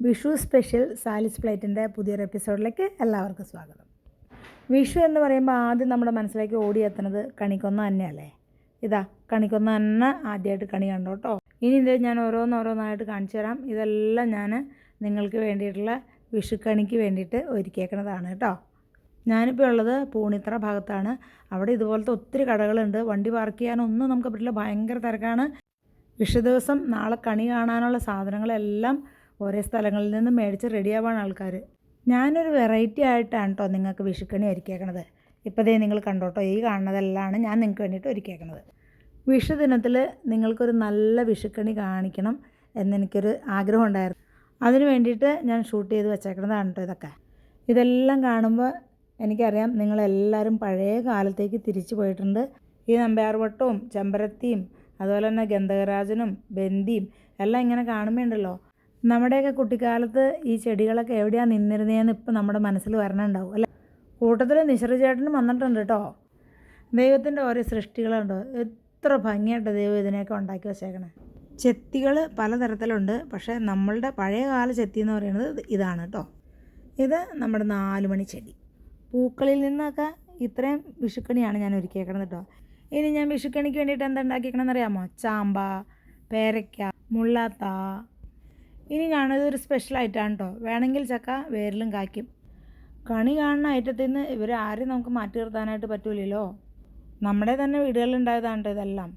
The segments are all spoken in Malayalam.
വിഷു സ്പെഷ്യൽ സാലിസ് പ്ലേറ്റിന്റെ പുതിയൊരു എപ്പിസോഡിലേക്ക് എല്ലാവർക്കും സ്വാഗതം. വിഷു എന്ന് പറയുമ്പോൾ ആദ്യം നമ്മുടെ മനസ്സിലേക്ക് ഓടിയെത്തുന്നത് കണിക്കൊന്ന തന്നെയല്ലേ ഇതാ കണിക്കൊന്ന തന്നെ ആദ്യമായിട്ട് കണി കണ്ടോ കേട്ടോ ഇനി ഇത് ഞാൻ ഓരോന്നോരോന്നായിട്ട് കാണിച്ചു തരാം. ഇതെല്ലാം ഞാൻ നിങ്ങൾക്ക് വേണ്ടിയിട്ടുള്ള വിഷുക്കണിക്ക് വേണ്ടിയിട്ട് ഒരുക്കിയേക്കണതാണ് കേട്ടോ ഞാനിപ്പോൾ ഉള്ളത് പൂണിത്ര ഭാഗത്താണ്. അവിടെ ഇതുപോലത്തെ ഒത്തിരി കടകളുണ്ട്. വണ്ടി പാർക്ക് ചെയ്യാനൊന്നും നമുക്ക് പറ്റില്ല. ഭയങ്കര തിരക്കാണ്. വിഷു ദിവസം നാളെ കണി കാണാനുള്ള സാധനങ്ങളെല്ലാം ഓരോ സ്ഥലങ്ങളിൽ നിന്ന് മേടിച്ച് റെഡിയാവാണ് ആൾക്കാർ ഞാനൊരു വെറൈറ്റി ആയിട്ടാണ് കേട്ടോ നിങ്ങൾക്ക് വിഷുക്കണി ഒരുക്കിയേക്കണത്. ഇപ്പോൾ ദേ നിങ്ങൾ കണ്ടോട്ടോ ഈ കാണുന്നതെല്ലാമാണ് ഞാൻ നിങ്ങൾക്ക് വേണ്ടിയിട്ട് ഒരുക്കിയേക്കണത്. വിഷു ദിനത്തിൽ നിങ്ങൾക്കൊരു നല്ല വിഷുക്കണി കാണിക്കണം എന്നെനിക്കൊരു ആഗ്രഹം ഉണ്ടായിരുന്നു. അതിന് വേണ്ടിയിട്ട് ഞാൻ ഷൂട്ട് ചെയ്ത് വെച്ചേക്കണതാണ് കേട്ടോ ഇതൊക്കെ. ഇതെല്ലാം കാണുമ്പോൾ എനിക്കറിയാം നിങ്ങളെല്ലാവരും പഴയ കാലത്തേക്ക് തിരിച്ചു പോയിട്ടുണ്ട്. ഈ നമ്പ്യാർവട്ടവും ചെമ്പരത്തിയും അതുപോലെ തന്നെ ഗന്ധകരാജനും ബന്ദിയും എല്ലാം ഇങ്ങനെ കാണുമ്പോൾ ഉണ്ടല്ലോ നമ്മുടെയൊക്കെ കുട്ടിക്കാലത്ത് ഈ ചെടികളൊക്കെ എവിടെയാണ് നിന്നിരുന്നതെന്ന് ഇപ്പം നമ്മുടെ മനസ്സിൽ വരണുണ്ടാവും അല്ലേ? കൂട്ടത്തിൽ നിശ്ര ചേട്ടനും വന്നിട്ടുണ്ട് കേട്ടോ. ദൈവത്തിന്റെ ഓരോ സൃഷ്ടികളുണ്ടോ. എത്ര ഭംഗിയായിട്ട് ദൈവം ഇതിനെയൊക്കെ ഉണ്ടാക്കി വെച്ചേക്കണേ. ചെത്തികൾ പലതരത്തിലുണ്ട്. പക്ഷേ നമ്മളുടെ പഴയ കാല ചെത്തി എന്ന് പറയുന്നത് ഇതാണ് കേട്ടോ. ഇത് നമ്മുടെ നാലുമണി ചെടി. പൂക്കളിൽ നിന്നൊക്കെ ഇത്രയും വിഷുക്കണിയാണ് ഞാൻ ഒരുക്കിയേക്കണത് കേട്ടോ. ഇനി ഞാൻ വിഷുക്കണിക്ക് വേണ്ടിയിട്ട് എന്താ ഉണ്ടാക്കിയേക്കണമെന്ന് അറിയാമോ ചാമ്പ പേരയ്ക്ക മുള്ളാത്ത ഇനി കാണുന്നത് ഒരു സ്പെഷ്യൽ ഐറ്റമാണ് കേട്ടോ വേണമെങ്കിൽ ചക്ക വേരിലും കായ്ക്കും. കണി കാണുന്ന ഐറ്റത്തിൽ നിന്ന് ഇവർ ആരെയും നമുക്ക് മാറ്റി നിർത്താനായിട്ട് പറ്റൂലല്ലോ. നമ്മുടെ തന്നെ വീടുകളിലുണ്ടായതാണ് ഇതെല്ലാം.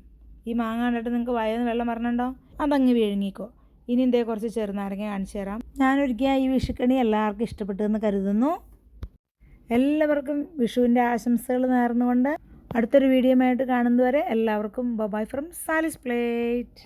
ഈ മാങ്ങ കണ്ടിട്ട് നിങ്ങൾക്ക് വയന്ന് വെള്ളം വരണുണ്ടോ? അതങ്ങ് വിഴുങ്ങിക്കോ. ഇനി ഇതേ കുറച്ച് ചെറുനാരങ്ങ കാണിച്ചു തരാം. ഞാനൊരിക്കൽ ഈ വിഷുക്കണി എല്ലാവർക്കും ഇഷ്ടപ്പെട്ടു എന്ന് കരുതുന്നു. എല്ലാവർക്കും വിഷുവിന്റെ ആശംസകൾ നേർന്നുകൊണ്ട് അടുത്തൊരു വീഡിയോ ആയിട്ട് കാണുന്നതുവരെ എല്ലാവർക്കും ബൈ ഫ്രം സാലിസ് പ്ലേറ്റ്.